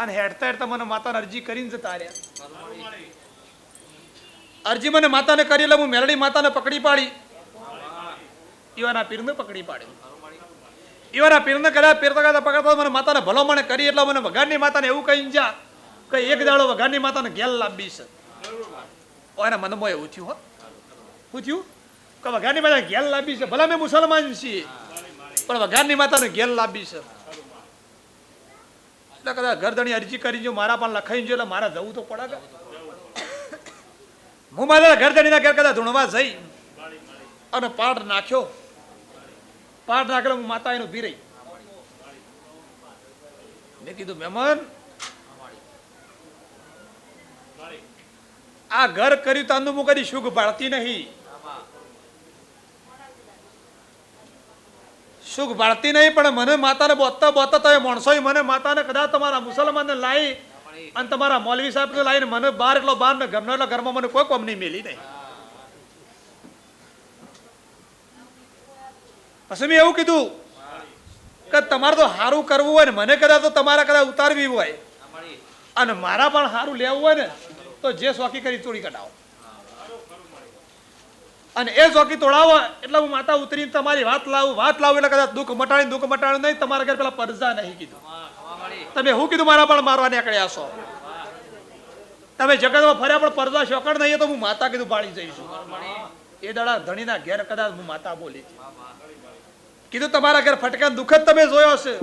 અને હેડતા હેડતા મને માતાને અરજી કરીને જતા રહ્યા. અરજી મને માતાને કરી એટલે હું મેલડી માતાને પકડી પાડી. ઈવાના પીરને પકડી પાડી ઈવાના પીરને કર્યા પીરતા કરતા પકડતા મને માતાને ભલો મને કરી એટલે મને વઘારની માતાને એવું કહી જા કે એક દાડો વઘારની માતાને ગેલ લાંબી છે. એના મનમાં એવું થયું હો. થયું? કે વઘારની માતા ગેલ લાંબી છે. ભલા મેં મુસલમાન છીએ, પણ વઘારની માતાને ગેલ લાંબી છે. એટલે કદાચ ગરદણી અરજી કરી જો મારા પણ લખાઈ જો એટલે મારા જવું તો પડે હું મારા ઘરધણીના ઘેર કદાચ ધૂણવા જઈ અને પાઠ નાખ્યો. પાઠ નાખેલો હું માતા એનું ભી રહી. મેં કીધું મહેમાન આ ઘર કર્યું તાંદુ હું કદી સુખ બાળતી નહીં. સુખ ભાળતી નહીં પણ મને માતાને બોતતા બોતતા તમે માણસો મને માતાને કદાચ તમારા મુસલમાનને લાવી અને તમારા મૌલવી સાહેબને લાવીને મને બાર એટલો બહાર ને ગમનો એટલો ઘરમાં મને કોઈ કોમ નહીં મેલી નહીં. પછી મેં એવું કીધું કે તમારે તો સારું કરવું હોય ને મને કદાચ તો તમારા કદાચ ઉતારવી હોય. અને મારા પણ સારું લેવું હોય ને તો જે શોખી કરી ચોરી કઢાવો. અને એ ચોકી તોડાવો એટલે હું માતા ઉતરીને તમારી વાત લાવું વાત લાવું, એટલે કદાચ દુઃખ મટાડી દુઃખ મટાડ્યું નહીં, તમારા ઘર પેલા પરજા નહીં કીધું. તમે હું કીધું મારા પણ મારવા નીકળ્યા છો? તમે જગતમાં ફર્યા પણ પરજા શોકડ નહીં તો હું માતા કીધું પાડી જઈશું. એ દાડા ધણીના ઘેર કદાચ હું માતા બોલી કીધું તમારા ઘર ફટકા દુઃખ જ તમે જોયો હશે.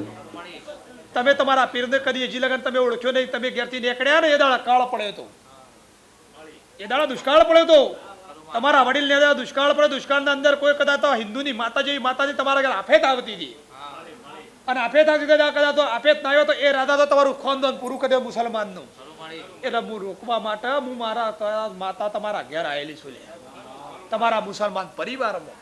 તમે તમારા પીરને કદી હજી લગન તમે ઓળખ્યો નહીં, તમે ઘેરથી નીકળ્યા ને, એ દાડા કાળ પડ્યો હતો એ દાડા દુષ્કાળ પડ્યો હતો તમારા વડીલ ને દુષ્કાળ પર દુષ્કાળના અંદર કોઈ કદાચ હિન્દુની માતા જેવી માતાજી તમારા ઘર આફેત આવતી હતી. અને આફેત આવતી હતી કદાચ તો આફેત ના આવ્યો તો એ રાધા તો તમારું ખાનદાન પૂરું કરી દે મુસલમાનનું. એટલે હું રોકવા માટે હું મારા માતા તમારા ઘેર આવેલી છું. તમારા મુસલમાન પરિવારમાં.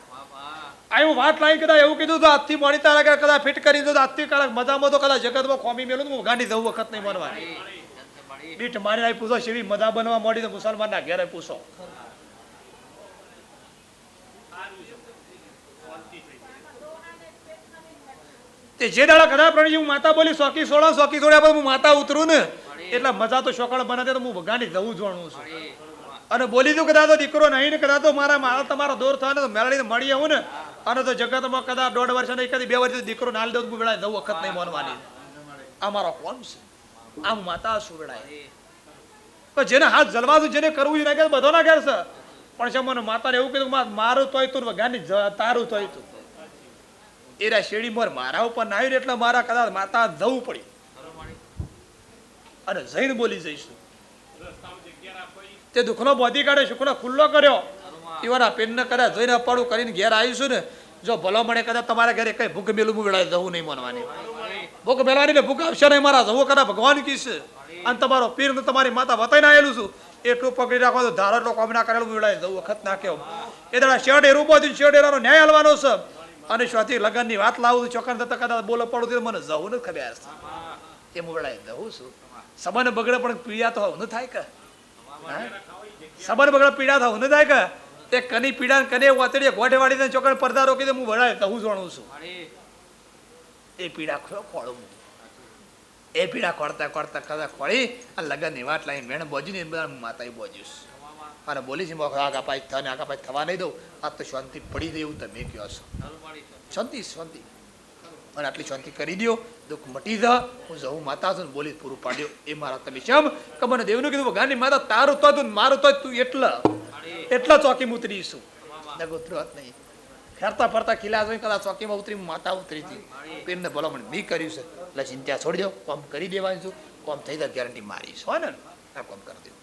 આ હું વાત લાવી કદાચ એવું કીધું તો આજથી મોડી તારા કે કદાચ ફિટ કરી દો તો આજથી કદાચ મજામાં તો કદાચ જગતમાં ખોમી મેલું હું ગાંધી જવું વખત નહીં બનવાની બીટ મારી પૂછો શેવી મજા બનવા મોડી તો મુસલમાનના ઘેરે પૂછો. તે જે દાડા કદાચ પ્રણીજી હું માતા બોલી સોકી સોળા સોકી સોળ્યા પછી હું માતા ઉતરું ને. એટલે મજા તો શોકળ બનાતે તો હું ભગાની જવું જોણું છું. અને બોલી દઉં કદાચ તો દીકરો નહીં ને કદાચ તો મારા મારા તમારો દોર થાય ને તો મેળવીને મળી આવું ને. અને તો જગતમાં કદાચ દોઢ વર્ષ નહીં કદી બે વર્ષ દીકરો નાલ દઉં હું વેળા નવ વખત નહીં માનવાની. આ મારો કોણ છે. આ હું માતા વેળાએ. પણ જેને હાથ જલવાનું જેને કરવું જોઈએ ને બધો ના ઘેર છે. પણ છે મને માતાને એવું કીધું મારું તોય તું વગાની જ- તારું તોય તું. એરા શેડી મોર મારા ઉપર ના આવ્યું એટલે મારા કદાચ માતા જવું પડ્યું અને જઈને બોલી જઈશું. તે દુઃખનો બોધી કાઢે સુખનો ખુલ્લો કર્યો. એવાના પેનને કદાચ જોઈને અપાડું કરીને ઘેર આવીશું ને જો ભલો મળે કદાચ તમારા ઘરે કઈ ભૂખ મેલું મેળવે જવું નહીં માનવાની. ભૂખ મેળવાની ને ભૂખ આવશે નહીં મારા જવું કદાચ ભગવાન કીશે અને તમારો પીર ને તમારી માતા વતાઈને આવેલું છું. એટલું પકડી રાખો તો ધારો લોકો અમને ના કરેલું વેળાએ જવું વખત ના કેવું એ દાડા શેડ એરું બધું શેડ એરાનો ન્યાય હલવાનો છે. અને સ્વાથી લગ્નની વાત લાવું ચોકન થતા કદાચ બોલો પડું તો મને જવું નથી ખબર. છે એમ વેળાએ જવું છું. સંબંધ બગડે પણ પીડા તો ન થાય કે? સંબંધ બગડે પીડા થવું ન થાય કે? તે કની પીડા કને વાતડીએ ગોઠે વાળીને ચોકન પડદા રોકી દે હું વળાય તો હું જાણું છું. એ પીડા ખો ખોળું. એ પીડા ખોળતા ખોળતા કદાચ ખોળી અને લગનની વાત લાવી મેણ બોજી ને માતા માતાએ બોજીશ અને બોલી છે આગા થાય થને આગા પાય થવા નહીં દઉં. આ તો શાંતિ પડી દે એવું તમે કહો છો. શાંતિ શાંતિ. અને આટલી શાંતિ કરી દો દુઃખ મટી જા. હું જવું માતા છું બોલી પૂરું પાડ્યો. એ મારા તમે કેમ કે મને દેવનું કીધું ગાની માતા તારું તો તું મારું તો તું એટલા એટલા ચોકી ઉતરીશું નગ ઉતરત નહીં. ફેરતા ફરતા કિલ્લા જોઈ કદાચ ચોકીમાં ઉતરી માતા ઉતરી હતી. પેનને ભલામણ બી કર્યું છે. એટલે ચિંતા છોડી દો કોમ કરી દેવાની છું. કોમ થઈ જાય ગેરંટી મારીશ. હો ને આ કોમ કરી દઉં